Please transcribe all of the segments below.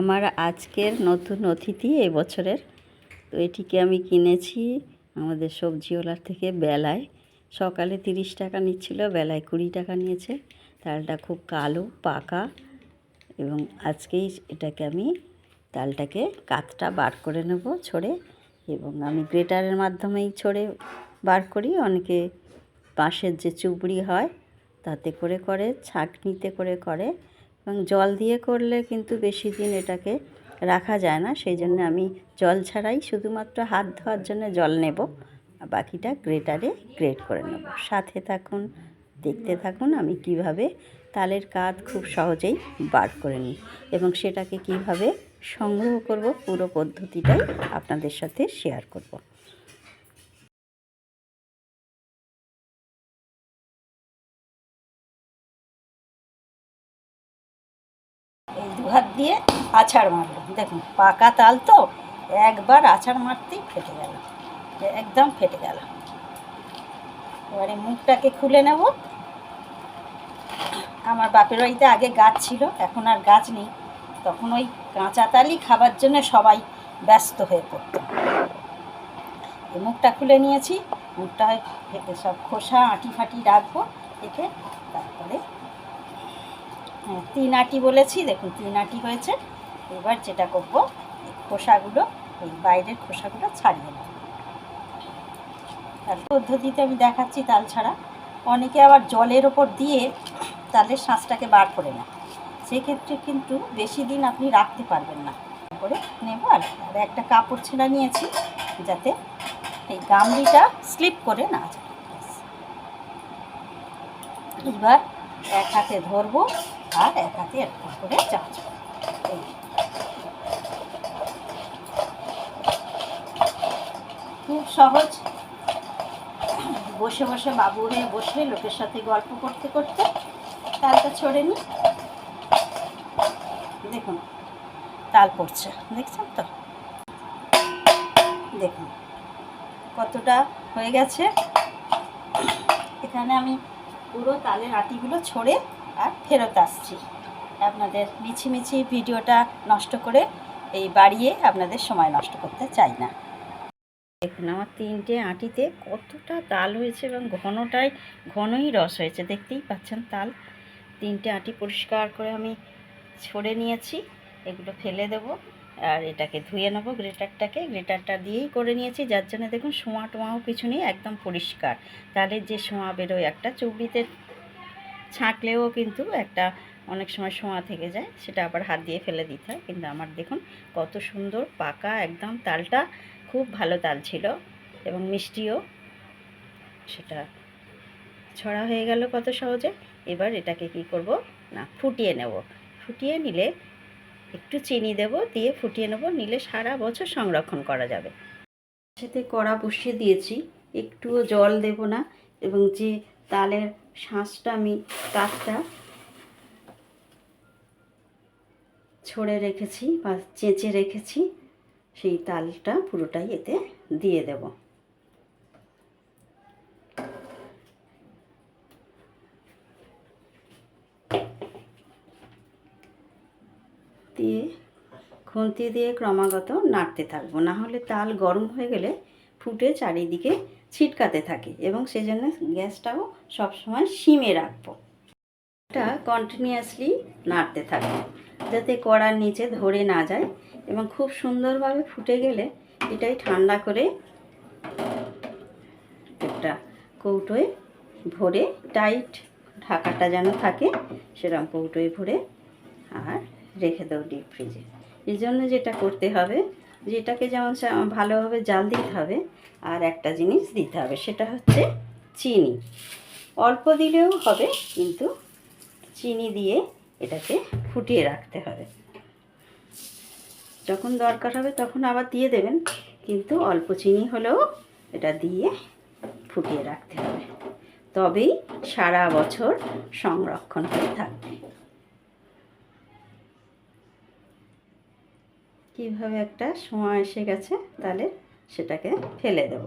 আমার আজকের নতুন অতিথি বছরের। তো এটিকে আমি কিনেছি আমাদের সবজিওয়ালার থেকে বেলায়। সকালে তিরিশ টাকা নিচ্ছিল, বেলায় কুড়ি টাকা নিয়েছে। তালটা খুব কালো, পাকা এবং আজকেই এটাকে আমি তালটাকে কাতটা বার করে নেব ছড়ে এবং আমি গ্রেটারের মাধ্যমেই ছড়ে বার করি। অনেকে বাঁশের যে চুবড়ি হয় তাতে করে করে, ছাঁকনিতে করে করে এবং জল দিয়ে করলে কিন্তু বেশি দিন এটাকে রাখা যায় না। সেই জন্য আমি জল ছাড়াই শুধুমাত্র হাত ধোয়ার জন্য জল নেব। বাকিটা গ্রেটারে গ্রেট করে নেব। সাথে থাকুন, দেখতে থাকুন আমি কীভাবে তালের কাত খুব সহজেই বার করে নিই এবং সেটাকে কীভাবে সংগ্রহ করব পুরো পদ্ধতিটাই আপনাদের সাথে শেয়ার করব। এই দু হাত দিয়ে আছাড় মারলাম দেখুন, পাকা তাল তো একবার আছাড় মারতেই ফেটে গেল। একদম ফেটে গেল। এবারে মুখটাকে খুলে নেব। আমার বাপের বাড়িতে আগে গাছ ছিল, এখন আর গাছ নেই। তখন ওই কাঁচা তালই খাবার জন্য সবাই ব্যস্ত হয়ে পড়তো। এই মুখটা খুলে নিয়েছি মুখটা সব খোসা আঁটি ফাটি রাখব, রেখে তারপরে তিন আটি বলেছি, দেখুন তিন আটি হয়েছে। এবার যেটা করব খোসাগুলো, এই বাইরের খোসাগুলো ছাড়িয়ে নেব। তার পদ্ধতিতে আমি দেখাচ্ছি তাল ছাড়া। অনেকে আবার জলের ওপর দিয়ে তালের শাঁসটাকে বার করে নেয় সেক্ষেত্রে কিন্তু বেশি দিন আপনি রাখতে পারবেন না। করে নেব আর একটা কাপড় ছেঁড়া নিয়েছি, যাতে এই গামলিটা স্লিপ করে না যায়। এবার এক হাতে ধরবো। আর এক হাতে একটা করে এই খুব সহজ। বসে বসে হয়ে বসে লোকের সাথে গল্প করতে করতে তালটা ছড়ে নি। দেখুন, তাল পড়ছে, দেখছেন তো? দেখুন, কতটা হয়ে গেছে। এখানে আমি পুরো তালের আটিগুলো ছড়ে আর ফেরত আসছি। আপনাদের মিছিমিছি ভিডিওটা নষ্ট করে এই বাড়িয়ে আপনাদের সময় নষ্ট করতে চাই না। দেখুন, আমার তিনটে আটিতে কতটা তাল হয়েছে এবং ঘনটাই ঘনই রস হয়েছে। দেখতেই পাচ্ছেন তাল। তিনটে আটি পরিষ্কার করে আমি ছড়ে নিয়েছি। এগুলো ফেলে দেবো আর এটাকে ধুয়ে নেব গ্রেটারটাকে। গ্রেটারটা দিয়েই করে নিয়েছি। যার জন্য দেখুন, সোঁয়া টোঁয়াও কিছু নেই, একদম পরিষ্কার। তাহলে যে সোঁয়া বেরোয় একটা, চুবড়িতে ছাঁকলেও কিন্তু একটা অনেক সময় সোঁয়া থেকে যায়, সেটা আবার হাত দিয়ে ফেলে দিতে হয়। কিন্তু আমার দেখুন, কত সুন্দর পাকা একদম তালটা, খুব ভালো তাল ছিল এবং মিষ্টিও। সেটা ছড়া হয়ে গেল কত সহজে। এবার এটাকে কি করব? না, ফুটিয়ে নেব। ফুটিয়ে নিলে একটু চিনি দেব, দিয়ে ফুটিয়ে নেব, নিলে সারা বছর সংরক্ষণ করা যাবে। সাথে কড়া বসিয়ে দিয়েছি, একটুও জল দেব না এবং যে তালের শাঁসটা আমি কাঠটা ছড়ে রেখেছি বা চেঁচে রেখেছি, সেই তালটা পুরোটাই এতে দিয়ে দেব। দিয়ে খুন্তি দিয়ে ক্রমাগত নাড়তে থাকব। না হলে তাল গরম হয়ে গেলে ফুটে চারিদিকে ছিটকাতে থাকে এবং সেজন্য গ্যাসটাও সবসময় সিমে রাখব। এটা কন্টিনিউয়াসলি নাড়তে থাকব, যাতে কড়ার নিচে ধরে না যায় এবং খুব সুন্দরভাবে ফুটে গেলে এটাই ঠান্ডা করে একটা কৌটোয় ভরে টাইট ঢাকাটা যেন থাকে, সেরকম কৌটোয় ভরে আর রেখে দাও ডিপ ফ্রিজে এই জন্য যেটা করতে হবে যেটাকে যেমন ভালোভাবে জাল দিতে হবে, আর একটা জিনিস দিতে হবে, সেটা হচ্ছে চিনি। অল্প দিলেও হবে, কিন্তু চিনি দিয়ে এটাকে ফুটিয়ে রাখতে হবে। যখন দরকার হবে তখন আবার দিয়ে দেবেন, কিন্তু অল্প চিনি হলেও এটা দিয়ে ফুটিয়ে রাখতে হবে। তবেই সারা বছর সংরক্ষণ হয়ে থাকবে। কীভাবে একটা সময় এসে গেছে তাহলে সেটাকে ফেলে দেব।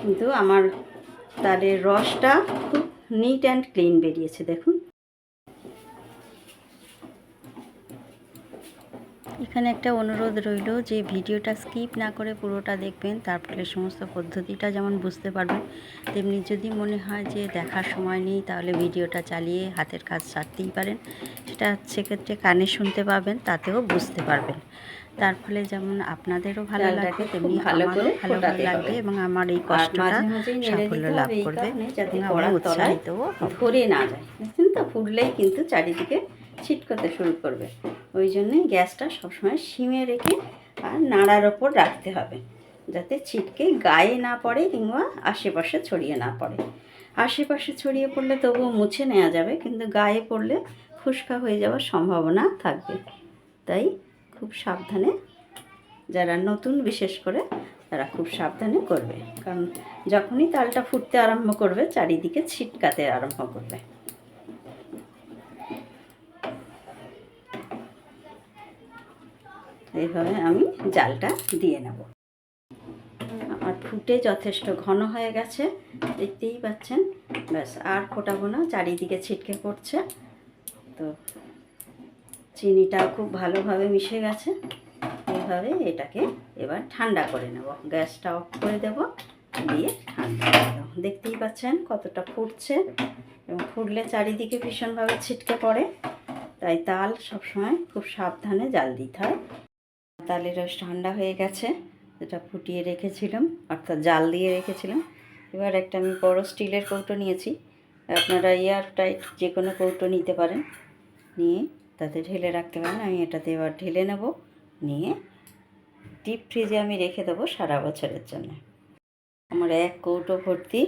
কিন্তু আমার তাদের রসটা খুব নিট অ্যান্ড ক্লিন বেরিয়েছে, দেখুন। এখানে একটা অনুরোধ রইল যে ভিডিওটা স্কিপ না করে পুরোটা দেখবেন তার ফলে সমস্ত পদ্ধতিটা যেমন বুঝতে পারবেন তেমনি যদি মনে হয় যে দেখার সময় নেই তাহলে ভিডিওটা চালিয়ে হাতের কাজ সারতেই পারেন। সেটা সেক্ষেত্রে কানে শুনতে পাবেন তাতেও বুঝতে পারবেন। তার ফলে যেমন আপনাদেরও ভালো লাগবে তেমনি আমারও ভালো লাগবে এবং আমার এই কষ্টটা সাফল্য লাভ করবে এবং আমি উৎসাহিতও ধরে না যায়। দেখছেন তো? ফুটলেই কিন্তু চারিদিকে ছিটকতে শুরু করবে। ওই জন্যই গ্যাসটা সবসময় সিমে রেখে আর নাড়ার ওপর রাখতে হবে। যাতে ছিটকে গায়ে না পড়ে কিংবা আশেপাশে ছড়িয়ে না পড়ে। আশেপাশে ছড়িয়ে পড়লে তবুও মুছে নেওয়া যাবে, কিন্তু গায়ে পড়লে ফুসকা হয়ে যাওয়ার সম্ভাবনা থাকবে। তাই খুব সাবধানে যারা নতুন, বিশেষ করে, তারা খুব সাবধানে করবে। কারণ যখনই তালটা ফুটতে আরম্ভ করবে, চারিদিকে ছিটকাতে আরম্ভ করবে। এইভাবে আমি জালটা দিয়ে নেব। আমার ফুটে যথেষ্ট ঘন হয়ে গেছে, দেখতেই পাচ্ছেন। ব্যাস, আর ফোটাবো না, চারিদিকে ছিটকে পড়ছে। তো চিনিটাও খুব ভালোভাবে মিশে গেছে। এইভাবে এটাকে এবার ঠান্ডা করে নেব। গ্যাসটা অফ করে দেব, দিয়ে ঠান্ডা করে দেবো দেখতেই পাচ্ছেন কতটা ফুটছে এবং ফুটলে চারিদিকে ভীষণভাবে ছিটকে পড়ে। তাই তাল সবসময় খুব সাবধানে জাল দিতে হয়। তালের রস ঠান্ডা হয়ে গেছে, যেটা ফুটিয়ে রেখেছিলাম, অর্থাৎ জাল দিয়ে রেখেছিলাম। এবার একটা আমি বড় স্টিলের কৌটো নিয়েছি। আপনারা এয়ার টাইট যে কোনো কৌটো নিতে পারেন। নিয়ে তাতে ঢেলে রাখতে পারেন। আমি এটাতে এবার ঢেলে নেব। নিয়ে ডিপ ফ্রিজে আমি রেখে দেবো সারা বছরের জন্য। আমার এক কৌটো ভর্তি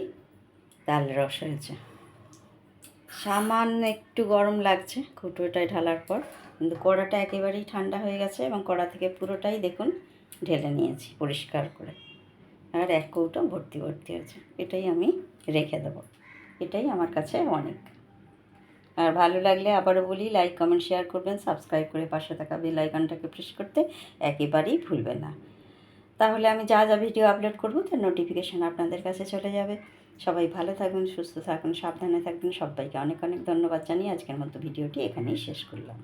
তাল রস হয়েছে। সামান্য একটু গরম লাগছে কৌটোটায় ঢালার পর। কিন্তু কড়াটা একেবারেই ঠান্ডা হয়ে গেছে এবং কড়া থেকে পুরোটাই দেখুন ঢেলে নিয়েছি পরিষ্কার করে। আর এক কৌটো ভর্তি ভর্তি হয়েছে। এটাই আমি রেখে দেবো। এটাই আমার কাছে অনেক। আর ভালো লাগলে আবারও বলি লাইক কমেন্ট শেয়ার করবেন সাবস্ক্রাইব করে পাশে থাকা বেল আইকনটাকে প্রেস করতে একেবারেই ভুলবেন না। তাহলে আমি যা যা ভিডিও আপলোড করব তার নোটিফিকেশান আপনাদের কাছে চলে যাবে। সবাই ভালো থাকুন, সুস্থ থাকুন, সাবধানে থাকবেন। সবাইকে অনেক অনেক ধন্যবাদ জানিয়ে আজকের মতো ভিডিওটি এখানেই শেষ করলাম।